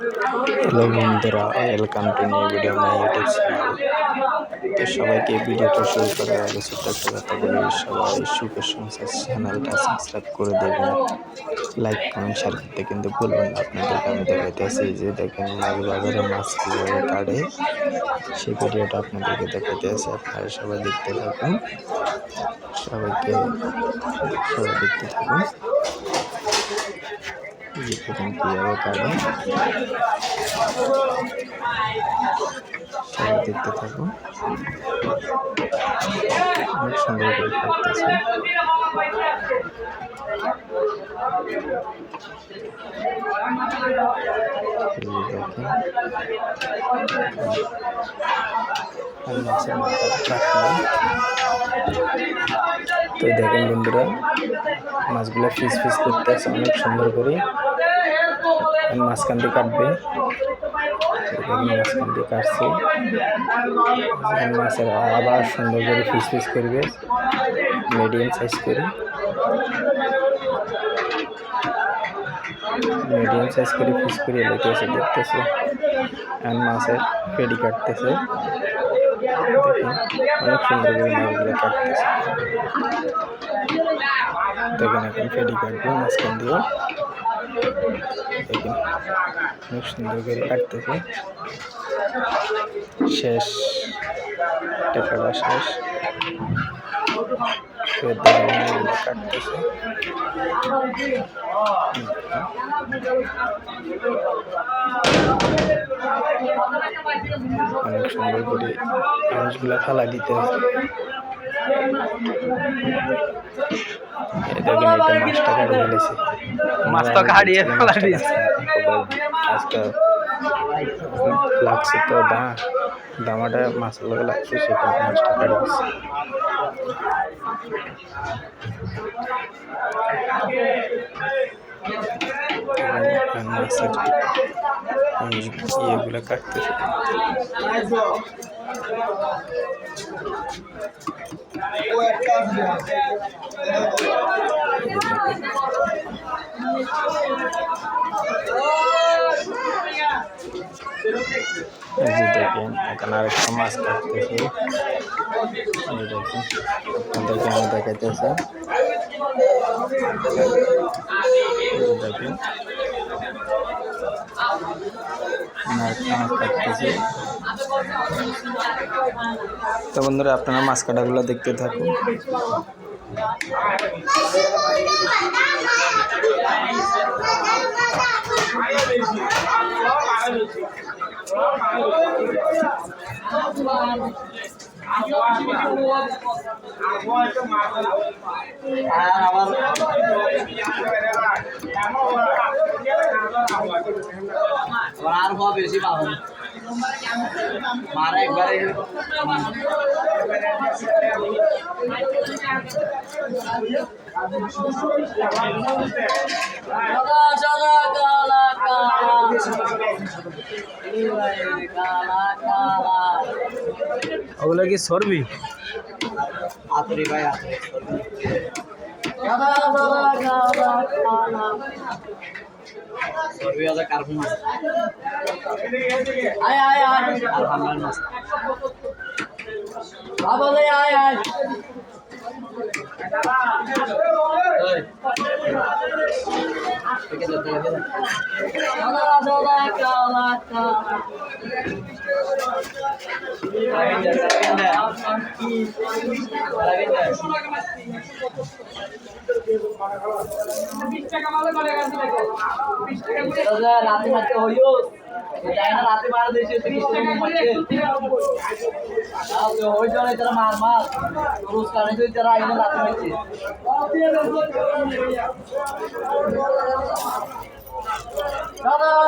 Hello বন্ধুরা, welcome to new video my YouTube channel. তো সবাইকে ভিডিওটা শুরু করার আগে ছোট্ট একটা কথা বলি, সবাই সুখের সংসার চ্যানেলটা সাবস্ক্রাইব করে দেবেন। লাইক কমেন্ট শেয়ার করতে কিন্তু ভুলবেন না। আপনাদেরকে আমি দেখাইতেছি যে দেখেন মাছ বাজারে মাছ কীভাবে কাটে সেই ভিডিওটা আপনাদেরকে দেখাইতে আছি। আপনারা সবাই দেখতে থাকুন। সবাইকে, সবাই দেখতে থাকুন। যে দেখেন। কীভাবে কাটে সবাই দেখতে থাকুন অনেক সুন্দর করে কাটতেছে দেখেন মাছের তো দেখেন বন্ধুরা, মাছগুলো ফিস ফিস পিস করতেছে, অনেক সুন্দর করে। মাঝখান দিয়ে কাটবে। মাঝখান দিয়ে কাটছে। মাছের আবার সুন্দর করে পিস ফিস করবে মিডিয়াম সাইজ করে। মিডিয়াম সাইজ করে ফিস করে লেগেছে, দেখতেছে। আর মাছের পেডি কাটতেছে। অনেক সুন্দর করে মাছগুলো কাটতেছে। দেখেন এখন পেডি কাটবে, মাঝখান দিয়ে। দেখেন, অনেক সুন্দর করে কাটতেছে। শেষ টেকাটা শেষ। কাটতেছে। অনেক সুন্দর করে মাছগুলো ফালা দিতে এই দেখেন এটা মাছটা কাটে ফেলেছে। মাছ কাটিয়ে ফেলা আজকে লাগছে তো দা দামাটা মাছের লগে লাগছে সেটা মাছটা কাটে দিচ্ছে মাছের ইয়েগুলো কাটতেছে। দেখেন এখানে আরেকটা মাছ কাটতেছে। আপনাদেরকে আমি দেখাইতেছি। দেখেন আরেকটা মাছ কাটতেছে তো বন্ধুরা আপনারা মাছ কাটাগুলো দেখতে থাকুন। আর হওয়া বেশি পাবো মারা একবারে কালা কালা ওগুলো কি সরবি আতরি ভাই কালা সরবি আছে কার্বন আছে আয় আয় আয়। আর হামলার মাছ বাবা লে আয় আয় ওই ঠিক রাতে মারতে না রাতে মারা দিয়েছে ওই জন্য তারা মার মার রোজ কারণে তুই তারা আইনে রাতে মারছে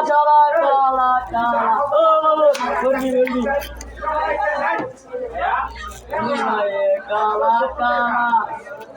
চলা কালা কালা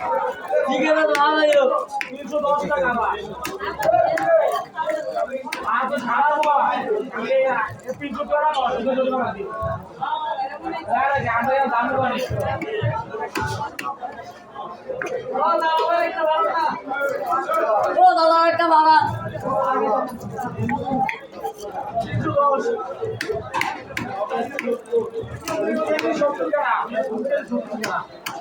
ও ভাই সিগারেট সিগারেট ও দাদা একটা বাবা দাঁড়াই মনে দেখে না ব্যাগ করে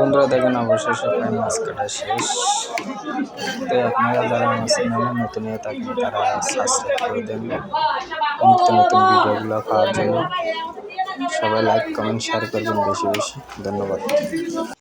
বন্ধুরা দেখেন অবশেষে প্রায় মাছ কাটা শেষ। তো আপনারা যারা আমার চ্যানেলে নতুন হয়ে থাকেন, তারা সাবস্ক্রাইব করে দেন নিত্য নতুন ভিডিওগুলো পাওয়ার জন্য। সবাই লাইক কমেন্ট শেয়ার করবেন বেশি বেশি। ধন্যবাদ।